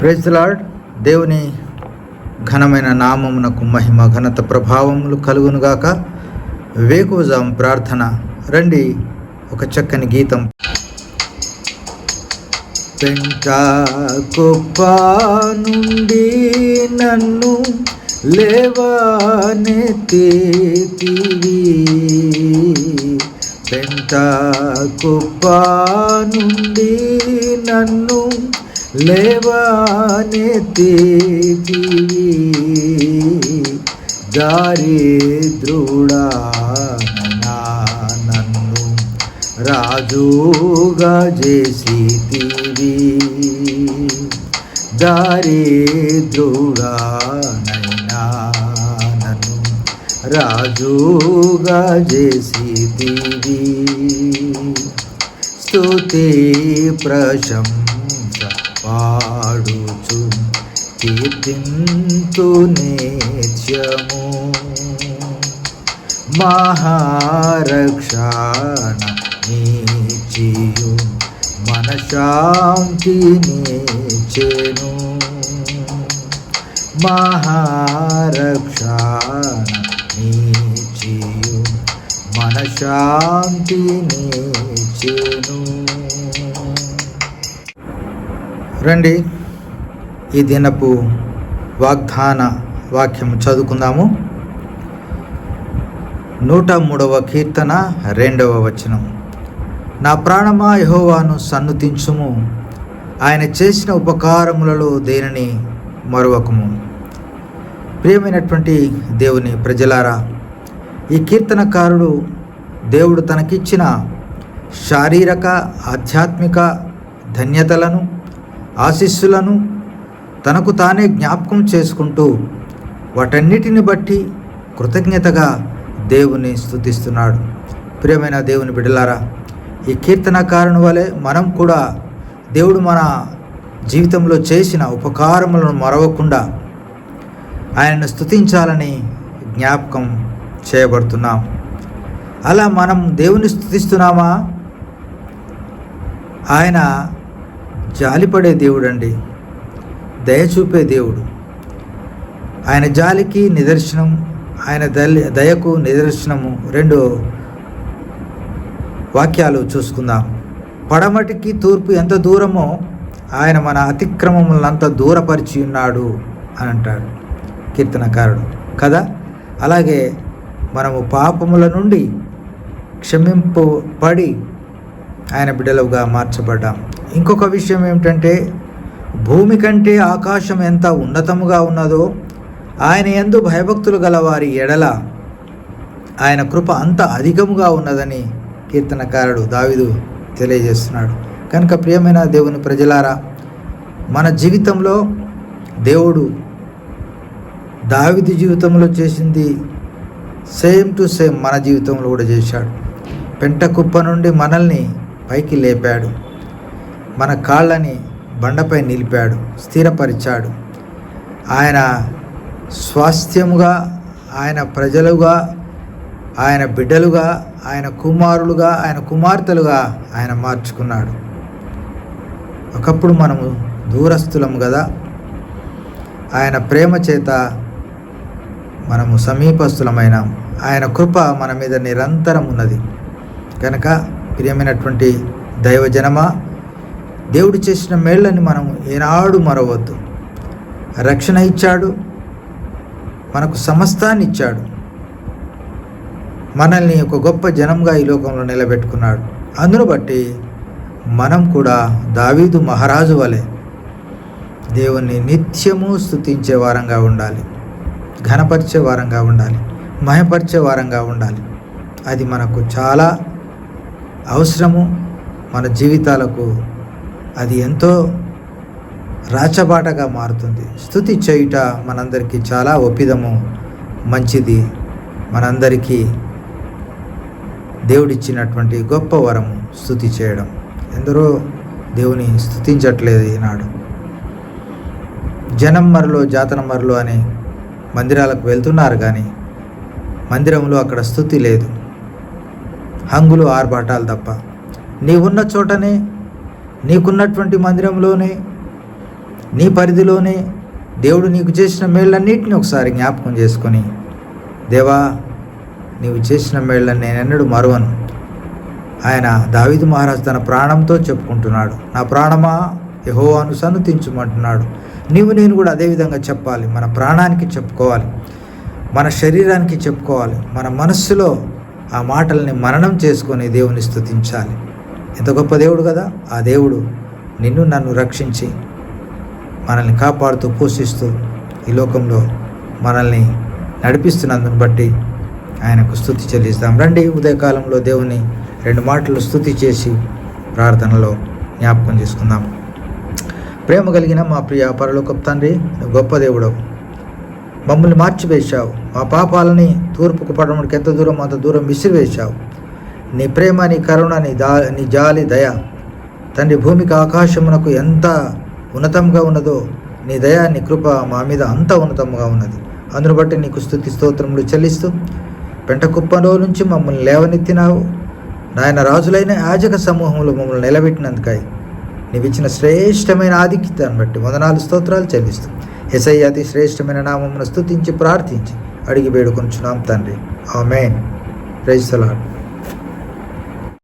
Praise lord దేవుని ఘనమైన నామమునకు మహిమ ఘనత ప్రభావములు కలుగునుగాక వేకువజాం ప్రార్థన. రండి ఒక చక్కని గీతం. పెంట కుప్ప నుండి నన్ను లేవనెత్తివి పెంట కుప్ప నుండి నన్ను లేవనెత్తివి దారిద్రుడా నన్ను రాజుగా చేసితివి. దారిద్రుడానైనా నన్ను రాజుగా చేసితివి. స్తుతి ప్రశంస పాడుచు కీర్తింతు నేత్యము. మహారక్షణ నీచియు మనశాంతి చేను మహారక్షణ నీచియు మనశాంతి చేను రండి. ఈ దినపు వాగ్దాన వాక్యం చదువుకుందాము. నూట మూడవ కీర్తన రెండవ వచనం. నా ప్రాణమా యహోవాను సన్నుతించుము. ఆయన చేసిన ఉపకారములలో దేనిని మరొకము ప్రియమైనటువంటి దేవుని ప్రజలారా ఈ కీర్తనకారుడు దేవుడు తనకిచ్చిన శారీరక ఆధ్యాత్మిక ధన్యతలను ఆశీస్సులను తనకు తానే జ్ఞాపకం చేసుకుంటూ వాటన్నిటిని బట్టి కృతజ్ఞతగా దేవుని స్థుతిస్తున్నాడు ప్రియమైన దేవుని బిడ్డలారా ఈ కీర్తనకారుని వలె మనం కూడా దేవుడు మన జీవితంలో చేసిన ఉపకారములను మరవకుండా ఆయనను స్తుతించాలని జ్ఞాపకం చేయబడుతున్నాం. అలా మనం దేవుని స్థుతిస్తున్నామా ఆయన జాలిపడే దేవుడు అండి దయ చూపే దేవుడు. ఆయన జాలికి నిదర్శనం ఆయన దయకు నిదర్శనము రెండు వాక్యాలు చూసుకుందాం. పడమటికి తూర్పు ఎంత దూరమో ఆయన మన అతిక్రమములను అంత దూరపరిచి ఉన్నాడు అని అంటాడు కీర్తనకారుడు. కదా? అలాగే మనము పాపముల నుండి క్షమింపబడి ఆయన బిడ్డలుగా మార్చబడ్డాం. ఇంకొక విషయం ఏమిటంటే భూమి కంటే ఆకాశం ఎంత ఉన్నతముగా ఉన్నదో ఆయన ఎందు భయభక్తులు గల వారి ఎడల ఆయన కృప అంత అధికముగా ఉన్నదని కీర్తనకారుడు దావిదు తెలియజేస్తున్నాడు. కనుక ప్రియమైన దేవుని ప్రజలారా మన జీవితంలో దేవుడు దావిది జీవితంలో చేసింది సేమ్ టు సేమ్ మన జీవితంలో కూడా చేశాడు. పెంట కుప్ప నుండి మనల్ని పైకి లేపాడు. మన కాళ్ళని బండపై నిలిపాడు స్థిరపరిచాడు. ఆయన స్వాస్థ్యముగా ఆయన ప్రజలుగా ఆయన బిడ్డలుగా ఆయన కుమారులుగా ఆయన కుమార్తెలుగా ఆయన మార్చుకున్నాడు. ఒకప్పుడు మనము దూరస్తులం కదా ఆయన ప్రేమ చేత మనము సమీపస్తులమైనాం ఆయన కృప మన మీద నిరంతరం ఉన్నది కనుక ప్రియమైనటువంటి దైవజనమా దేవుడు చేసిన మేళ్ళని మనం ఏనాడు మరవద్దు. రక్షణ ఇచ్చాడు. మనకు సమస్తాన్ని ఇచ్చాడు. మనల్ని ఒక గొప్ప జనంగా ఈ లోకంలో నిలబెట్టుకున్నాడు. అందును బట్టి మనం కూడా దావీదు మహారాజు వలె దేవుణ్ణి నిత్యము స్థుతించే వారంగా ఉండాలి. ఘనపరిచే వారంగా ఉండాలి. మహపరిచే వారంగా ఉండాలి. అది మనకు చాలా అవసరము. మన జీవితాలకు అది ఎంతో రాచబాటగా మారుతుంది. స్థుతి చేయుట మనందరికీ చాలా ఒప్పిదము మంచిది. మనందరికీ దేవుడిచ్చినటువంటి గొప్ప వరము స్థుతి చేయడం. ఎందరో దేవుని స్థుతించట్లేదు ఈనాడు. జనం మరలో జాతన మరలో అని మందిరాలకు వెళ్తున్నారు కానీ మందిరంలో అక్కడ స్థుతి లేదు. హంగులు ఆర్భాటాలు తప్ప. నీవున్న చోటనే నీకున్నటువంటి మందిరంలోనే నీ పరిధిలోనే దేవుడు నీకు చేసిన మేళ్ళన్నింటినీ ఒకసారి జ్ఞాపకం చేసుకొని దేవా నీవు చేసిన మేళ్ళని నేను ఎన్నడూ మరువను. ఆయన దావిదు మహారాజు తన ప్రాణంతో చెప్పుకుంటున్నాడు. నా ప్రాణమా? యహోవాను సన్నుతించుమంటున్నాడు. నీవు నేను కూడా అదేవిధంగా చెప్పాలి. మన ప్రాణానికి చెప్పుకోవాలి. మన శరీరానికి చెప్పుకోవాలి. మన మనస్సులో ఆ మాటల్ని మననం చేసుకొని దేవుని స్థుతించాలి. ఎంత గొప్ప దేవుడు కదా? ఆ దేవుడు నిన్ను నన్ను రక్షించి మనల్ని కాపాడుతూ పోషిస్తూ ఈ లోకంలో మనల్ని నడిపిస్తున్నందుని బట్టి ఆయనకు స్థుతి చెల్లిస్తాం. రండి ఉదయకాలంలో దేవుని రెండు మాటలు స్థుతి చేసి ప్రార్థనలో జ్ఞాపకం చేసుకుందాం. ప్రేమ కలిగిన మా ప్రియ పరలోకపు తండ్రి గొప్ప దేవుడవు. మమ్మల్ని మార్చివేశావు. మా పాపాలని తూర్పుకు పడడానికి ఎంత దూరం అంత దూరం విసిరివేశావు. నీ ప్రేమ నీ కరుణ నీ దా నీ జాలి దయ. తండ్రి భూమికి ఆకాశమునకు ఎంత ఉన్నతంగా ఉన్నదో నీ దయ నీ కృప మా మీద అంత ఉన్నతంగా ఉన్నది. అందును బట్టి నీకు స్థుతి స్తోత్రములు చెల్లిస్తూ పెంటకుప్పలో నుంచి మమ్మల్ని లేవనెత్తినావు. నాయన రాజులైన యాజక సమూహంలో మమ్మల్ని నిలబెట్టినందుకై నీవిచ్చిన శ్రేష్టమైన ఆధిక్యతను బట్టి వందనాలు స్తోత్రాలు చెల్లిస్తూ ఎస్ఐ అతి శ్రేష్టమైన నామమును స్థుతించి ప్రార్థించి అడిగి వేడుకొంచున్నాం తండ్రి. ఆమెన్. Praise salad